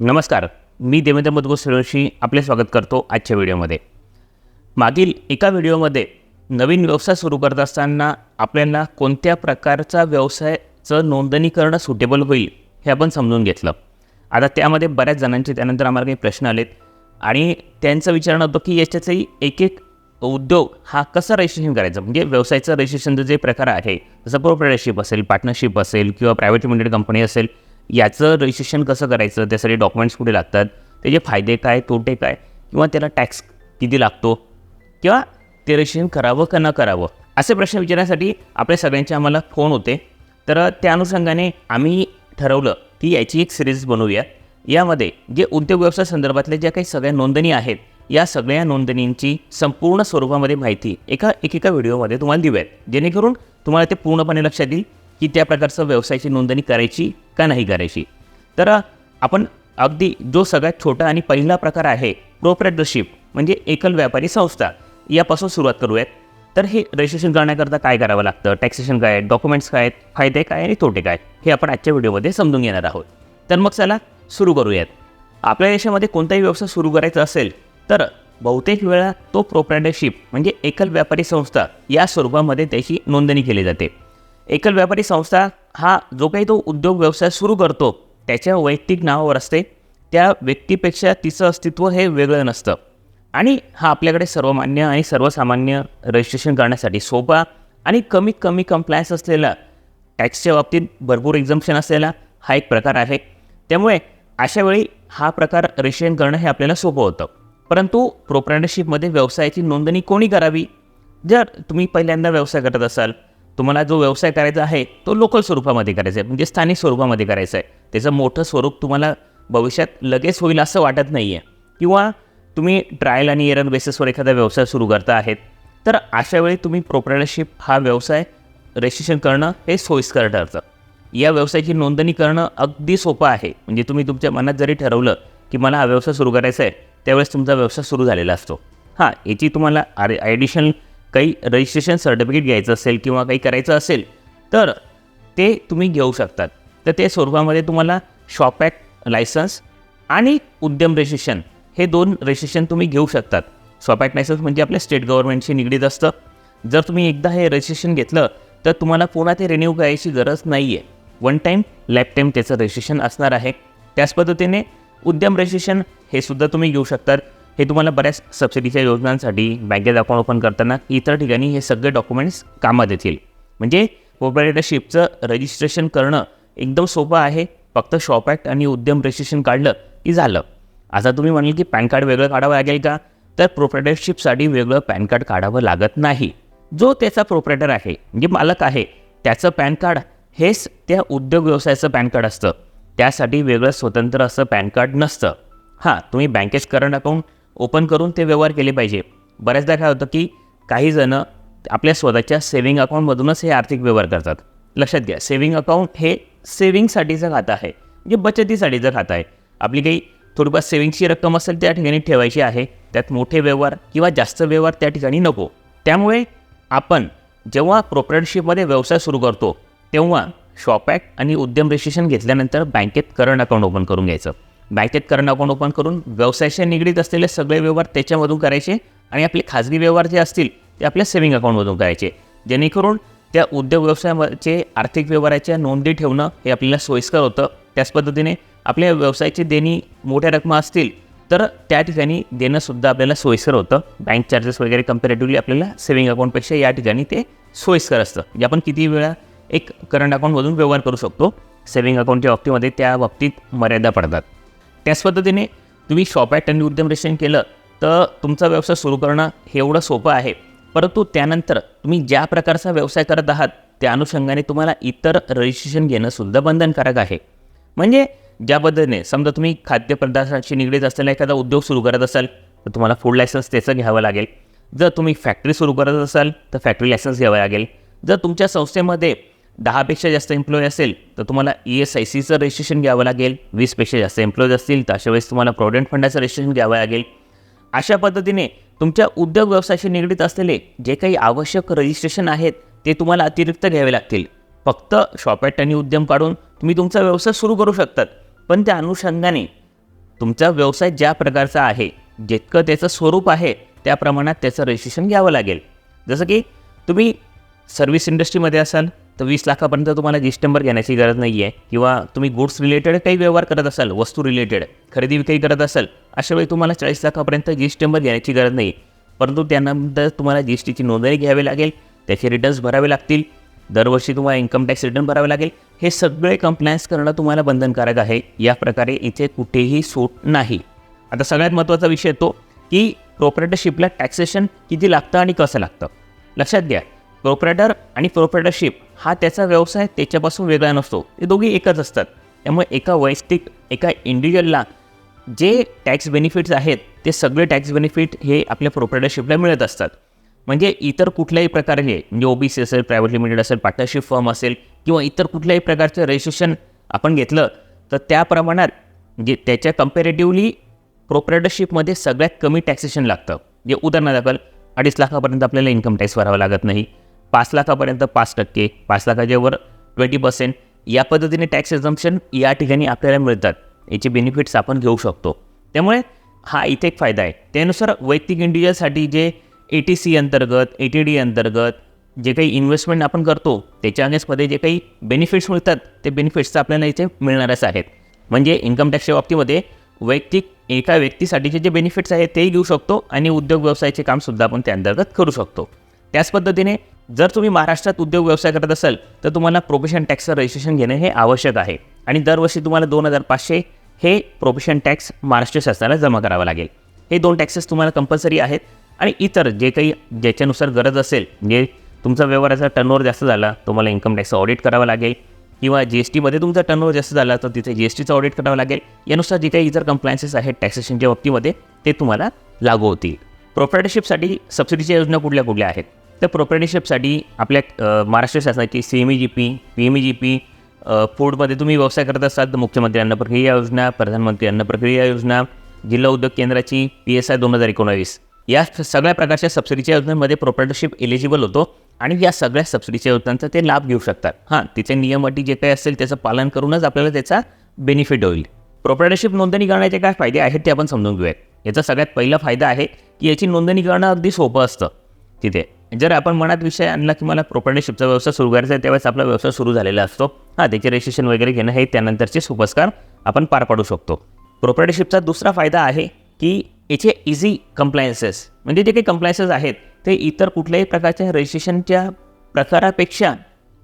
नमस्कार मी देवेंद्र मधगो सुरेशी आपले स्वागत करतो आजच्या व्हिडिओमध्ये. मागील एका व्हिडिओमध्ये नवीन व्यवसाय सुरू करत असताना आपल्याला कोणत्या प्रकारचा व्यवसायाचं नोंदणी करणं सुटेबल होईल हे आपण समजून घेतलं. आता त्यामध्ये बऱ्याच जणांचे त्यानंतर आम्हाला काही प्रश्न आलेत आणि त्यांचं विचारणं होतं की याच्याचाही एक एक उद्योग हा कसा रजिस्ट्रेशन करायचं? म्हणजे व्यवसायाचं रजिस्ट्रेशनचं जे प्रकार आहे जसं प्रोप्रेटरशिप असेल पार्टनरशिप असेल किंवा प्रायव्हेट लिमिटेड कंपनी असेल याचं रजिस्ट्रेशन कसं करायचं? त्यासाठी डॉक्युमेंट्स कुठे लागतात? त्याचे फायदे काय? तोटे काय? किंवा त्याला टॅक्स किती लागतो? किंवा ते रजिस्ट्रेशन करावं का न करावं? असे प्रश्न विचारण्यासाठी आपल्या सगळ्यांचे आम्हाला फोन होते. तर त्या अनुषंगाने आम्ही ठरवलं की याची एक सिरीज बनवूया. यामध्ये जे उद्योग व्यवसाय संदर्भातल्या ज्या काही सगळ्या नोंदणी आहेत या सगळ्या नोंदणींची संपूर्ण स्वरूपामध्ये माहिती एका एकेका व्हिडिओमध्ये तुम्हाला देऊयात जेणेकरून तुम्हाला ते पूर्णपणे लक्षात येईल. की त्या प्रकारचं व्यवसायाची नोंदणी करायची का नाही करायची? तर आपण अगदी जो सगळ्यात छोटा आणि पहिला प्रकार आहे प्रोप्रेटरशिप म्हणजे एकल व्यापारी संस्था यापासून सुरुवात करूयात. तर हे रजिस्ट्रेशन करण्याकरता काय करावं लागतं? टॅक्सेशन काय आहेत? डॉक्युमेंट्स काय आहेत? फायदे काय आणि तोटे काय? हे आपण आजच्या व्हिडिओमध्ये समजून घेणार आहोत. तर मग चला सुरू करूयात. आपल्या देशामध्ये कोणताही व्यवसाय सुरू करायचा असेल तर बहुतेक वेळा तो प्रोप्रायटरशिप म्हणजे एकल व्यापारी संस्था या स्वरूपामध्ये त्याची नोंदणी केली जाते. एकल व्यापारी संस्था हा जो काही तो उद्योग व्यवसाय सुरू करतो त्याच्या वैयक्तिक नावावर असते. त्या व्यक्तीपेक्षा तिचं अस्तित्व हे वेगळं नसतं. आणि हा आपल्याकडे सर्वमान्य आणि सर्वसामान्य रजिस्ट्रेशन करण्यासाठी सोपा आणि कमीत कमी कम्प्लायन्स असलेला टॅक्सच्या बाबतीत भरपूर एक्झम्पशन असलेला हा एक प्रकार आहे. त्यामुळे अशा वेळी हा प्रकार रजिस्ट्रेशन करणं हे आपल्याला सोपं होतं. परंतु प्रोप्रायटरशिपमध्ये व्यवसायाची नोंदणी कोणी करावी? जर तुम्ही पहिल्यांदा व्यवसाय करत असाल तुम्हाला जो व्यवसाय करायचा आहे तो लोकल स्वरूपामध्ये करायचा आहे म्हणजे स्थानिक स्वरूपामध्ये करायचं आहे. त्याचं मोठं स्वरूप तुम्हाला भविष्यात लगेच होईल असं वाटत नाही आहे किंवा तुम्ही ट्रायल आणि एरर बेसिसवर एखादा व्यवसाय सुरू करता आहेत तर अशा वेळी तुम्ही प्रोप्रायटरशिप हा व्यवसाय रजिस्ट्रेशन करणं हे सोयीस्कर ठरतं. या व्यवसायाची नोंदणी करणं अगदी सोपं आहे. म्हणजे तुम्ही तुमच्या मनात जरी ठरवलं की मला हा व्यवसाय सुरू करायचा आहे त्यावेळेस तुमचा व्यवसाय सुरू झालेला असतो. हां याची तुम्हाला आर ॲडिशनल काही रजिस्ट्रेशन सर्टिफिकेट घ्यायचं असेल किंवा काही करायचं असेल तर ते तुम्ही घेऊ शकतात. तर ते स्वरूपामध्ये तुम्हाला शॉप ॲक्ट लायसन्स आणि उद्यम रजिस्ट्रेशन हे दोन रजिस्ट्रेशन तुम्ही घेऊ शकतात. शॉप ॲक्ट लायसन्स म्हणजे आपल्या स्टेट गव्हर्नमेंटशी निगडीत असतं. जर तुम्ही एकदा हे रजिस्ट्रेशन घेतलं तर तुम्हाला पुन्हा ते रिन्यू करायची गरज नाही आहे वन टाईम लाईफ टाईम त्याचं रजिस्ट्रेशन असणार आहे. त्याच पद्धतीने उद्यम रजिस्ट्रेशन हे सुद्धा तुम्ही घेऊ शकतात. हे तुम्हाला बऱ्याच सबसिडीच्या योजनांसाठी बँकेत अकाउंट ओपन करताना इतर ठिकाणी हे सगळे डॉक्युमेंट्स कामात येतील. म्हणजे प्रोप्रायटरशिपचं रजिस्ट्रेशन करणं एकदम सोपं आहे. फक्त शॉप ॲक्ट आणि उद्यम रजिस्ट्रेशन काढलं की झालं. आता तुम्ही म्हणाल की पॅन कार्ड वेगळं काढावं लागेल का? तर प्रोप्रायटरशिपसाठी वेगळं पॅन कार्ड काढावं लागत नाही. जो त्याचा प्रोप्रायटर आहे म्हणजे मालक आहे त्याचं पॅन कार्ड हेच त्या उद्योग व्यवसायाचं पॅन कार्ड असतं. त्यासाठी वेगळं स्वतंत्र असं पॅन कार्ड नसतं. हां तुम्ही बँकेत करंट अकाउंट ओपन करून ते व्यवहार केले पाहिजे. बऱ्याचदा काय होतं की काही जणं आपल्या स्वतःच्या सेविंग अकाउंटमधूनच हे आर्थिक व्यवहार करतात. लक्षात घ्या सेविंग अकाउंट हे सेविंगसाठीचं खातं आहे म्हणजे बचतीसाठीचं खातं आहे. आपली काही थोडीफार सेविंगची रक्कम असेल त्या ठिकाणी ठेवायची आहे त्यात मोठे व्यवहार किंवा जास्त व्यवहार त्या ठिकाणी नको. त्यामुळे आपण जेव्हा प्रोपरेटरशिपमध्ये व्यवसाय सुरू करतो तेव्हा शॉप ॲक्ट आणि उद्यम रजिस्ट्रेशन घेतल्यानंतर बँकेत करंट अकाउंट ओपन करून घ्यायचं. बँकेत करंट अकाउंट ओपन करून व्यवसायाशी निगडीत असलेले सगळे व्यवहार त्याच्यामधून करायचे आणि आपले खाजगी व्यवहार जे असतील ते आपल्या सेविंग अकाउंटमधून करायचे. जेणेकरून त्या उद्योग व्यवसायाचे आर्थिक व्यवहाराच्या नोंदी ठेवणं हे आपल्याला सोयीस्कर होतं. त्याच पद्धतीने आपल्या व्यवसायाची देणी मोठ्या रकमा असतील तर त्या ठिकाणी देणंसुद्धा आपल्याला सोयीस्कर होतं. बँक चार्जेस वगैरे कम्पॅरेटिव्हली आपल्याला सेविंग अकाउंटपेक्षा या ठिकाणी ते सोयीस्कर असतं. म्हणजे आपण किती वेळा एक करंट अकाउंटमधून व्यवहार करू शकतो सेविंग अकाउंटच्या बाबतीमध्ये त्या बाबतीत मर्यादा पडतात. त्याच पद्धतीने तुम्ही शॉप ॲट आणि उद्यम रेशन केलं तर तुमचा व्यवसाय सुरू करणं हे एवढं सोपं आहे. परंतु त्यानंतर तुम्ही ज्या प्रकारचा व्यवसाय करत आहात त्या अनुषंगाने तुम्हाला इतर रजिस्ट्रेशन घेणं सुद्धा बंधनकारक आहे. म्हणजे ज्या पद्धतीने समजा तुम्ही खाद्यपदार्थाशी निगडीत असलेला एखादा उद्योग सुरू करत असाल तर तुम्हाला फूड लायसन्स त्याचं घ्यावं लागेल. जर तुम्ही फॅक्टरी सुरू करत असाल तर फॅक्टरी लायसन्स घ्यावं लागेल. जर तुमच्या संस्थेमध्ये दहापेक्षा जास्त एम्प्लॉई असेल तर तुम्हाला ई एस आय सीचं रजिस्ट्रेशन घ्यावं लागेल. वीसपेक्षा जास्त एम्प्लॉईज असतील तर अशा वेळेस तुम्हाला प्रॉव्हिडंट फंडाचं रजिस्ट्रेशन घ्यावं लागेल. अशा पद्धतीने तुमच्या उद्योग व्यवसायाशी निगडीत असलेले जे काही आवश्यक रजिस्ट्रेशन आहेत ते तुम्हाला अतिरिक्त घ्यावे लागतील. फक्त शॉपॅट आणि उद्यम काढून तुम्ही तुमचा व्यवसाय सुरू करू शकतात. पण त्या अनुषंगाने तुमचा व्यवसाय ज्या प्रकारचा आहे जितकं त्याचं स्वरूप आहे त्या प्रमाणात त्याचं रजिस्ट्रेशन घ्यावं लागेल. जसं की तुम्ही सर्व्हिस इंडस्ट्रीमध्ये असाल तर वीस लाखापर्यंत तुम्हाला जी नंबर घेण्याची गरज नाही आहे. किंवा तुम्ही गुड्स रिलेटेड काही व्यवहार करत असाल वस्तू रिलेटेड खरेदी विक्री करत असाल अशा वेळी तुम्हाला चाळीस लाखापर्यंत जी नंबर घेण्याची गरज नाही. परंतु त्यानंतर तुम्हाला जी एस टीची नोंदणी घ्यावी लागेल त्याचे रिटर्न्स भरावे लागतील दरवर्षी तुम्हाला इन्कम टॅक्स रिटर्न भरावे लागेल. हे सगळे कंप्लायन्स करणं तुम्हाला बंधनकारक आहे. या प्रकारे इथे कुठेही सूट नाही. आता सगळ्यात महत्त्वाचा विषय तो की प्रोपरेटरशिपला टॅक्सेशन किती लागतं आणि कसं लागतं? लक्षात घ्या प्रोपरेटर आणि प्रोपरेटरशिप हा त्याचा व्यवसाय त्याच्यापासून वेगळा नसतो. ते दोघे एकच असतात. त्यामुळे एका वैयक्तिक एका इंडिव्हिज्युअलला जे टॅक्स बेनिफिट्स आहेत ते सगळे टॅक्स बेनिफिट हे आपल्या प्रोपरेटरशिपला मिळत असतात. म्हणजे इतर कुठल्याही प्रकारे म्हणजे ओबीसी असेल प्रायव्हेट लिमिटेड असेल पार्टनरशिप फर्म असेल किंवा इतर कुठल्याही प्रकारचं रजिस्ट्रेशन आपण घेतलं तर त्या प्रमाणात म्हणजे त्याच्या कम्पॅरेटिव्हली प्रोपरेटरशिपमध्ये सगळ्यात कमी टॅक्सेशन लागतं. म्हणजे उदाहरणादाखल अडीच लाखापर्यंत आपल्याला इन्कम टॅक्स भरावा लागत नाही. पाच लाखापर्यंत पाच टक्के पाच लाखाच्या वर ट्वेंटी पर्सेंट या पद्धतीने टॅक्स एक्झम्पशन या ठिकाणी आपल्याला मिळतात. याचे बेनिफिट्स आपण घेऊ शकतो. त्यामुळे हा इथे एक फायदा आहे. त्यानुसार वैयक्तिक इंडिव्हिज्युअलसाठी जे ए टी सी अंतर्गत ए टी डी अंतर्गत जे काही इन्व्हेस्टमेंट आपण करतो त्याच्या अगेन्स्टमध्ये जे काही बेनिफिट्स मिळतात ते बेनिफिट्स आपल्याला इथे मिळणारच आहेत. म्हणजे इन्कम टॅक्सच्या बाबतीमध्ये वैयक्तिक एका व्यक्तीसाठीचे जे बेनिफिट्स आहेत तेही घेऊ शकतो आणि उद्योग व्यवसायाचे कामसुद्धा आपण त्या अंतर्गत करू शकतो. त्याच पद्धतीने जर तुम्ही महाराष्ट्रात उद्योग व्यवसाय करत असाल तर तुम्हाला प्रोफेशन टॅक्सचं रजिस्ट्रेशन घेणे हे आवश्यक आहे. आणि दरवर्षी तुम्हाला दोन हजार पाचशे हे प्रोफेशन टॅक्स महाराष्ट्र शासनाला जमा करावं लागेल. हे दोन टॅक्सेस तुम्हाला कंपल्सरी आहेत आणि इतर जे काही ज्याच्यानुसार गरज असेल म्हणजे तुमचा व्यवहाराचा टर्नओव्हर जास्त झाला तुम्हाला इन्कम टॅक्सचं ऑडिट करावं लागेल किंवा जी एस टीमध्ये तुमचा टर्नओव्हर जास्त झाला तर तिथे जी एस टीचं ऑडिट करावं लागेल. यानुसार जे काही इतर कम्प्लायन्सेस आहेत टॅक्सेशनच्या बाबतीमध्ये ते तुम्हाला लागू होतील. प्रॉपर्टरशिपसाठी सबसिडीच्या योजना कुठल्या कुठल्या आहेत? तर प्रोप्रायटरशिपसाठी आपल्या महाराष्ट्र शासनाची C M E G P P M E G P फूडमध्ये तुम्ही व्यवसाय करत असाल तर मुख्यमंत्री अन्न प्रक्रिया योजना प्रधानमंत्री अन्न प्रक्रिया योजना जिल्हा उद्योग केंद्राची पी एस आय दोन हजार एकोणावीस. या सगळ्या प्रकारच्या सबसिडीच्या योजनांमध्ये प्रोप्रायटरशिप एलिजिबल होतो आणि या सगळ्या सबसिडीच्या योजनांचा ते लाभ घेऊ शकतात. हां तिचे नियम अटी जे काही असेल त्याचं पालन करूनच आपल्याला त्याचा बेनिफिट होईल. प्रोप्रेटरशिप नोंदणी करण्याचे काय फायदे आहेत ते आपण समजून घेऊयात. याचा सगळ्यात पहिला फायदा आहे की याची नोंदणी करणं अगदी सोपं असतं. तिथे जर आपण मनात विषय आणला की मला प्रोप्रायटरशिपचा व्यवसाय सुरू करायचा आहे त्यावेळेस आपला व्यवसाय सुरू झालेला असतो. हां त्याचे रजिस्ट्रेशन वगैरे घेणं हे त्यानंतरचे सोपस्कार आपण पार पाडू शकतो. प्रोप्रायटरशिपचा दुसरा फायदा आहे की याचे इझी कम्प्लायन्सेस म्हणजे जे काही कंप्लायन्सेस आहेत ते इतर कुठल्याही प्रकारच्या रजिस्ट्रेशनच्या प्रकारापेक्षा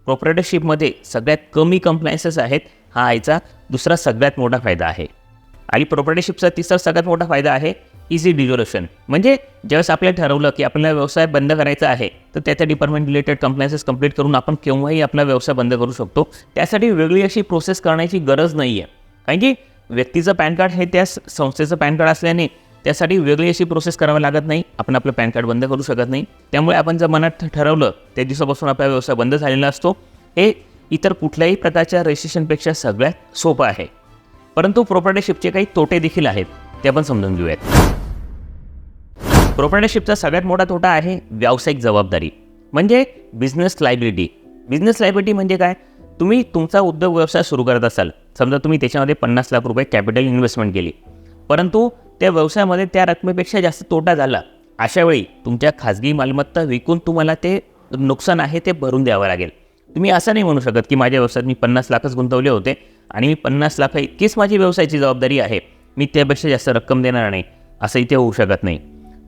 प्रोप्रायटरशिपमध्ये सगळ्यात कमी कम्प्लायन्सेस आहेत हा याचा दुसरा सगळ्यात मोठा फायदा आहे. आणि प्रोपर्टीशिपचा तिसरा सगळ्यात मोठा फायदा आहे इझी डिझोल्युशन म्हणजे ज्यावेळेस आपल्याला ठरवलं की आपल्याला व्यवसाय बंद करायचा आहे तर त्याच्या डिपार्टमेंट रिलेटेड कंप्लायन्सेस कंप्लीट करून आपण केव्हाही आपला व्यवसाय बंद करू शकतो. त्यासाठी वेगळी अशी प्रोसेस करण्याची गरज नाही आहे कारण की व्यक्तीचं पॅन कार्ड हे त्या संस्थेचं पॅन कार्ड असल्याने त्यासाठी वेगळी अशी प्रोसेस करावी लागत नाही. आपण आपलं पॅन कार्ड बंद करू शकत नाही. त्यामुळे आपण जर मनात ठरवलं त्या दिवसापासून आपला व्यवसाय बंद झालेला असतो हे इतर कुठल्याही प्रकारच्या रजिस्ट्रेशनपेक्षा सगळ्यात सोपं आहे. परंतु प्रोपर्टीशिपचे काही तोटे देखील आहेत. ते आपण समजून घेऊयात. प्रोपर्टीशिपचा सगळ्यात मोठा तोटा आहे व्यावसायिक जबाबदारी म्हणजे बिझनेस लायबिलिटी. बिझनेस लायबिलिटी म्हणजे काय? तुम्ही तुमचा उद्योग व्यवसाय सुरू करत असाल समजा तुम्ही त्याच्यामध्ये पन्नास लाख रुपये कॅपिटल इन्व्हेस्टमेंट केली परंतु त्या व्यवसायामध्ये त्या रकमेपेक्षा जास्त तोटा झाला अशा वेळी तुमच्या खाजगी मालमत्ता विकून तुम्हाला ते नुकसान आहे ते भरून द्यावं लागेल. तुम्ही असं नाही म्हणू शकत की माझ्या व्यवसायात मी पन्नास लाखच गुंतवले होते आणि मी पन्नास लाख इतकीच माझी व्यवसायाची जबाबदारी आहे. मी त्यापेक्षा जास्त रक्कम देणार नाही असं इथे होऊ शकत नाही.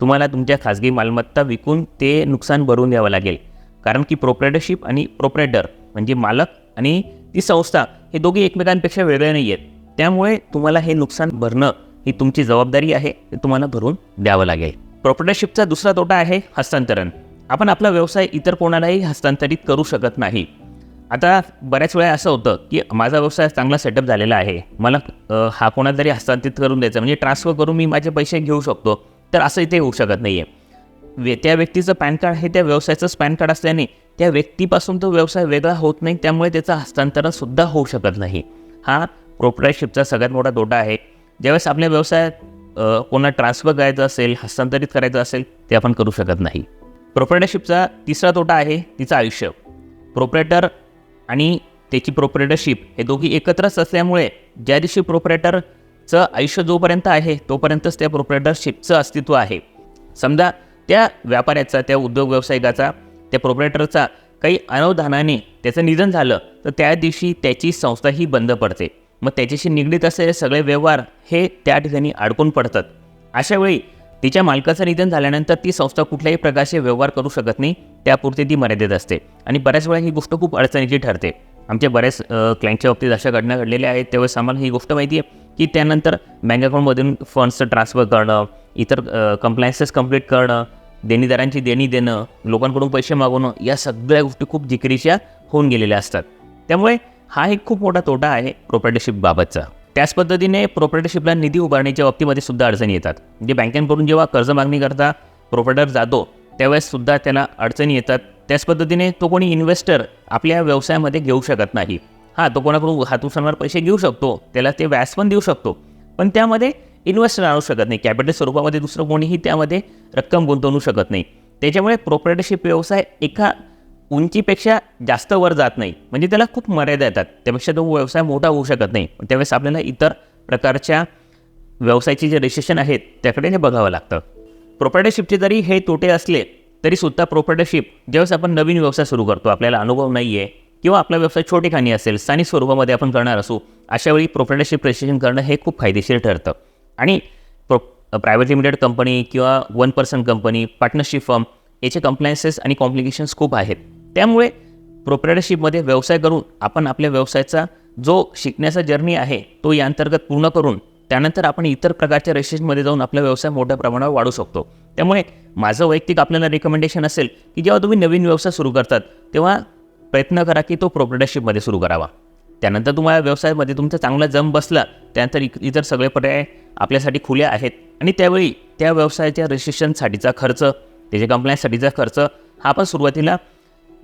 तुम्हाला तुमच्या खाजगी मालमत्ता विकून ते नुकसान भरून द्यावं लागेल. कारण की प्रोप्रायटरशिप आणि प्रोप्रायटर म्हणजे मालक आणि ती संस्था हे दोघे एकमेकांपेक्षा वेगळे नाही आहेत त्यामुळे तुम्हाला हे नुकसान भरणं ही तुमची जबाबदारी आहे ते तुम्हाला भरून द्यावं लागेल. प्रॉपर्टरशिपचा दुसरा तोटा आहे हस्तांतरण. आपण आपला व्यवसाय इतर कोणालाही हस्तांतरित करू शकत नाही. आता बऱ्याच वेळा असं होतं की माझा व्यवसाय चांगला सेटअप झालेला आहे. मला हा कोणाला तरी हस्तांतरित करून द्यायचा म्हणजे ट्रान्सफर करून मी माझे पैसे घेऊ शकतो. तर असं इथे होऊ शकत नाही आहे वे त्या व्यक्तीचं पॅन कार्ड हे त्या व्यवसायाचंच पॅन कार्ड असल्याने त्या व्यक्तीपासून तो व्यवसाय वेगळा होत नाही. त्यामुळे त्याचं हस्तांतरणसुद्धा होऊ शकत नाही. हा प्रोपरायशिपचा सगळ्यात मोठा तोटा आहे. ज्यावेळेस आपल्या व्यवसायात कोणा ट्रान्सफर करायचं असेल हस्तांतरित करायचं असेल ते आपण करू शकत नाही. प्रोप्रायटरशिपचा तिसरा तोटा आहे तिचं आयुष्य. प्रोपरेटर आणि त्याची प्रोपरेटरशिप हे दोघी एकत्रच असल्यामुळे ज्या दिवशी प्रोपरेटरचं आयुष्य जोपर्यंत आहे तोपर्यंतच त्या प्रोपरेटरशिपचं अस्तित्व आहे. समजा त्या व्यापाऱ्याचा त्या उद्योग व्यावसायिकाचा त्या प्रोपरेटरचा काही अनवधानाने त्याचं निधन झालं तर त्या दिवशी त्याची संस्था ही बंद पडते. मग त्याच्याशी निगडीत असलेले सगळे व्यवहार हे त्या ठिकाणी अडकून पडतात. अशावेळी तिच्या मालकाचं निधन झाल्यानंतर ती संस्था कुठल्याही प्रकारचे व्यवहार करू शकत नाही त्यापुरती ती मर्यादित असते. आणि बऱ्याच वेळा ही गोष्ट खूप अडचणीची ठरते. आमच्या बऱ्याच क्लायंटच्या बाबतीत अशा घटना घडलेल्या आहेत. त्यावेळेस आम्हाला ही गोष्ट माहिती आहे की त्यानंतर बँक अकाउंटमधून फंड्सचं ट्रान्सफर करणं इतर कंप्लायन्सेस कंप्लीट करणं देणीदारांची देणी देणं लोकांकडून पैसे मागवणं या सगळ्या गोष्टी खूप जिकिरीच्या होऊन गेलेल्या असतात. त्यामुळे हा एक खूप मोठा तोटा आहे प्रोप्रायटरशिप बाबतचा. त्याच पद्धतीने प्रोप्रायटरशिपला निधी उभारण्याच्या बाबतीमध्ये सुद्धा अडचणी येतात. म्हणजे बँकांकडून जेव्हा कर्ज मागणी करता प्रोप्रायटर जातो त्यावेळेस सुद्धा त्याला अडचणी येतात. त्याच पद्धतीने तो कोणी इन्व्हेस्टर आपल्या व्यवसायामध्ये घेऊ शकत नाही. हां तो कोणाकडून हातूसणार पैसे घेऊ शकतो त्याला ते व्याज पण देऊ शकतो. पण त्यामध्ये इन्व्हेस्टर आणू शकत नाही. कॅपिटल स्वरूपामध्ये दुसरं कोणीही त्यामध्ये रक्कम गुंतवणू शकत नाही. त्याच्यामुळे प्रोप्रायटरशिप व्यवसाय एका उंचीपेक्षा जास्त वर जात नाही. म्हणजे त्याला खूप मर्यादा येतात. त्यापेक्षा तो व्यवसाय मोठा होऊ शकत नाही. त्यावेळेस आपल्याला इतर प्रकारच्या व्यवसायाचे जे रिसेशन आहेत त्याकडे हे बघावं लागतं. प्रोप्रायटरशिपचे जरी हे तोटे असले तरी सुद्धा ज्यावेळेस आपण नवीन व्यवसाय सुरू करतो आपल्याला अनुभव नाही आहे किंवा आपला व्यवसाय छोटी खाणी असेल स्थानिक स्वरूपामध्ये आपण करणार असू अशावेळी प्रोप्रायटरशिप रजिस्ट्रेशन करणं हे खूप फायदेशीर ठरतं. आणि प्रो प्रायव्हेट लिमिटेड कंपनी किंवा one person company partnership firm याचे कम्प्लायन्सेस आणि कॉम्प्लिकेशन्स खूप आहेत. त्यामुळे प्रोप्रेटरशिपमध्ये व्यवसाय करून आपण आपल्या व्यवसायाचा जो शिकण्याचा जर्नी आहे तो या अंतर्गत पूर्ण करून त्यानंतर आपण इतर प्रकारच्या रजिस्ट्रेशनमध्ये जाऊन आपला व्यवसाय मोठ्या प्रमाणावर वाढू शकतो. त्यामुळे माझं वैयक्तिक आपल्याला रिकमेंडेशन असेल की जेव्हा तुम्ही नवीन व्यवसाय सुरू करतात तेव्हा प्रयत्न करा की तो प्रोप्रेटरशिपमध्ये सुरू करावा. त्यानंतर तुम्हाला व्यवसायामध्ये तुमचा चांगला जम बसला त्यानंतर इतर सगळे पर्याय आपल्यासाठी खुले आहेत आणि त्यावेळी त्या व्यवसायाच्या रजिस्ट्रेशनसाठीचा खर्च त्याच्या कंप्लायन्ससाठीचा खर्च हा आपण सुरुवातीला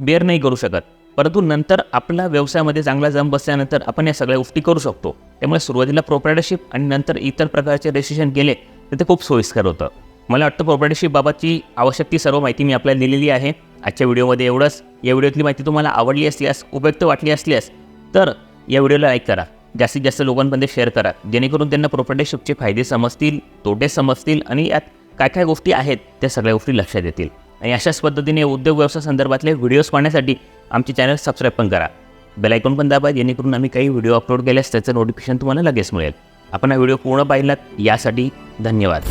बेअर नाही करू शकत. परंतु नंतर आपला व्यवसायामध्ये चांगला जम बसल्यानंतर आपण या सगळ्या गोष्टी करू शकतो. त्यामुळे सुरुवातीला प्रोप्रायटरशिप आणि नंतर इतर प्रकारचे रजिस्ट्रेशन केले तर ते खूप सोयीस्कर होतं. मला वाटतं प्रोप्रायटरशिप बाबतची आवश्यक ती सर्व माहिती मी आपल्याला दिलेली आहे. आजच्या व्हिडिओमध्ये एवढंच. या व्हिडिओतली माहिती तुम्हाला आवडली असल्यास उपयुक्त वाटली असल्यास तर या व्हिडिओला लाईक करा. जास्तीत जास्त लोकांमध्ये शेअर करा. जेणेकरून त्यांना प्रोप्रायटरशिपचे फायदे समजतील तोटे समजतील आणि यात काय काय गोष्टी आहेत त्या सगळ्या गोष्टी लक्षात येतील. आणि अशाच पद्धतीने उद्योग व्यवसाय संदर्भातले व्हिडिओज पाहण्यासाठी आमचे चॅनल सबस्क्राईब पण करा. बेलायकॉन पण दाबा जेणेकरून आम्ही काही व्हिडिओ अपलोड केल्यास त्याचं नोटिफिकेशन तुम्हाला लगेच मिळेल. आपण हा व्हिडिओ पूर्ण पाहिलात यासाठी धन्यवाद.